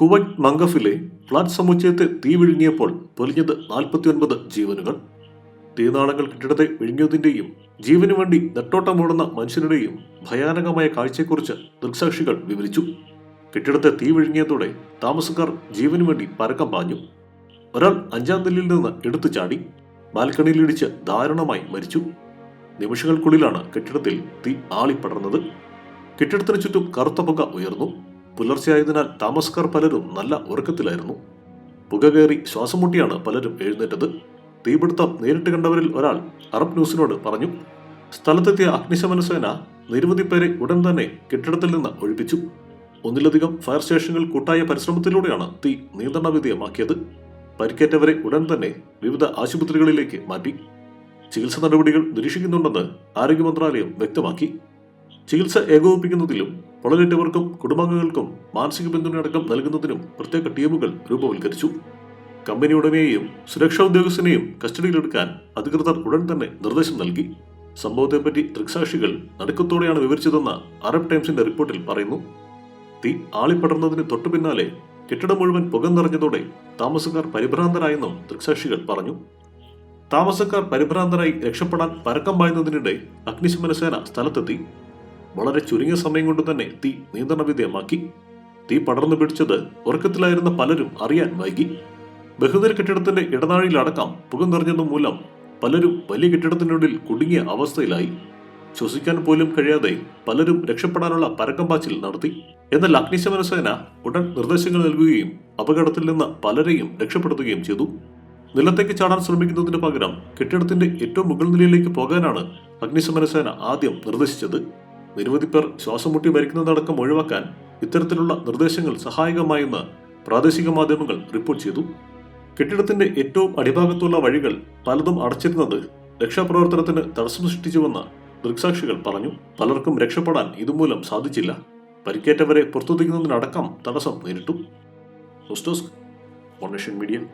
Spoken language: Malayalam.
കുവൈറ്റ് മംഗഫിലെ ഫ്ളാറ്റ് സമുച്ചയത്തെ തീ വിഴുങ്ങിയപ്പോൾ പൊലിഞ്ഞത് നാൽപ്പത്തിയൊൻപത് ജീവനുകൾ. തീനാളങ്ങൾ കെട്ടിടത്തെ വിഴുങ്ങിയതിന്റെയും ജീവനു വേണ്ടി നെട്ടോട്ടമോടുന്ന മനുഷ്യരുടെയും ഭയാനകമായ കാഴ്ചയെക്കുറിച്ച് ദൃക്സാക്ഷികൾ വിവരിച്ചു. കെട്ടിടത്തെ തീ വിഴുങ്ങിയതോടെ താമസക്കാർ ജീവനു വേണ്ടി പരക്കം പാഞ്ഞു. ഒരാൾ അഞ്ചാം നിലയിൽ നിന്ന് എടുത്തു ചാടി ബാൽക്കണിയിലിടിച്ച് ദാരുണമായി മരിച്ചു. നിമിഷങ്ങൾക്കുള്ളിലാണ് കെട്ടിടത്തിൽ തീ ആളിപ്പടർന്നത്. കെട്ടിടത്തിന് ചുറ്റും കറുത്ത പുക ഉയർന്നു. പുലർച്ചെയായതിനാൽ താമസക്കാർ പലരും നല്ല ഉറക്കത്തിലായിരുന്നു. പുക കയറി ശ്വാസം മുട്ടിയാണ് പലരും എഴുന്നേറ്റത്. തീപിടുത്തം നേരിട്ട് കണ്ടവരിൽ ഒരാൾ അറബ് ന്യൂസിനോട് പറഞ്ഞു സ്ഥലത്തെത്തിയ അഗ്നിശമന സേന നിരവധി പേരെ ഉടൻ തന്നെ കെട്ടിടത്തിൽ നിന്ന് ഒഴിപ്പിച്ചു. ഒന്നിലധികം ഫയർ സ്റ്റേഷനുകൾ കൂട്ടായ പരിശ്രമത്തിലൂടെയാണ് തീ നിയന്ത്രണ വിധേയമാക്കിയത്. പരിക്കേറ്റവരെ ഉടൻ തന്നെ വിവിധ ആശുപത്രികളിലേക്ക് മാറ്റി. ചികിത്സ നടപടികൾ നിരീക്ഷിക്കുന്നുണ്ടെന്ന് ആരോഗ്യ മന്ത്രാലയം വ്യക്തമാക്കി. ചികിത്സ ഏകോപിപ്പിക്കുന്നതിലും പൊള്ളലേറ്റവർക്കും കുടുംബാംഗങ്ങൾക്കും മാനസിക പിന്തുണയടക്കം നൽകുന്നതിനും പ്രത്യേക ടീമുകൾ രൂപവൽക്കരിച്ചു. ഉടമയെയും സുരക്ഷാ ഉദ്യോഗസ്ഥനെയും കസ്റ്റഡിയിലെടുക്കാൻ അധികൃതർ ഉടൻ തന്നെ നിർദ്ദേശം നൽകി. സംഭവത്തെപ്പറ്റി ദൃക്സാക്ഷികൾ നടുക്കത്തോടെയാണ് വിവരിച്ചതെന്ന് അറബ് ടൈംസിന്റെ റിപ്പോർട്ടിൽ പറയുന്നു. തീ ആളിപ്പടർന്നതിന് തൊട്ടു പിന്നാലെ കെട്ടിടം മുഴുവൻ പുക നിറഞ്ഞതോടെ താമസക്കാർ പരിഭ്രാന്തരായെന്നും ദൃക്സാക്ഷികൾ പറഞ്ഞു. താമസക്കാർ പരിഭ്രാന്തരായി രക്ഷപ്പെടാൻ പരക്കം പായുന്നതിനിടെ അഗ്നിശമന സേന സ്ഥലത്തെത്തി. വളരെ ചുരുങ്ങിയ സമയം കൊണ്ട് തന്നെ തീ നിയന്ത്രണ വിധേയമാക്കി തീ പടർന്നു പിടിച്ചത് ഉറക്കത്തിലായിരുന്ന പലരും അറിയാൻ വൈകി. ബഹുനില കെട്ടിടത്തിന്റെ ഇടനാഴിയിലടക്കം പുക നിറഞ്ഞതു മൂലം പലരും വലിയ കെട്ടിടത്തിനുള്ളിൽ കുടുങ്ങിയ അവസ്ഥയിലായി. ശ്വസിക്കാൻ പോലും കഴിയാതെ പലരും രക്ഷപ്പെടാനുള്ള പരക്കം പാച്ചിൽ നടത്തി. എന്നാൽ അഗ്നിശമന സേന ഉടൻ നിർദ്ദേശങ്ങൾ നൽകുകയും അപകടത്തിൽ നിന്ന് പലരെയും രക്ഷപ്പെടുത്തുകയും ചെയ്തു. നിലത്തേക്ക് ചാടാൻ ശ്രമിക്കുന്നതിന് പകരം കെട്ടിടത്തിന്റെ ഏറ്റവും മുകൾ നിലയിലേക്ക് പോകാനാണ് അഗ്നിശമന സേന ആദ്യം നിർദ്ദേശിച്ചത്. നിരവധി പേർ ശ്വാസം മുട്ടി മരിക്കുന്നതടക്കം ഒഴിവാക്കാൻ ഇത്തരത്തിലുള്ള നിർദ്ദേശങ്ങൾ സഹായകമായെന്ന് പ്രാദേശിക മാധ്യമങ്ങൾ റിപ്പോർട്ട് ചെയ്തു. കെട്ടിടത്തിന്റെ ഏറ്റവും അടിഭാഗത്തുള്ള വഴികൾ പലതും അടച്ചിരുന്നത് രക്ഷാപ്രവർത്തനത്തിന് തടസ്സം സൃഷ്ടിച്ചുവെന്ന് ദൃക്സാക്ഷികൾ പറഞ്ഞു. പലർക്കും രക്ഷപ്പെടാൻ ഇതുമൂലം സാധിച്ചില്ല. പരിക്കേറ്റവരെ പുറത്തുതിക്കുന്നതിനടക്കം തടസ്സം നേരിട്ടു. മീഡിയ.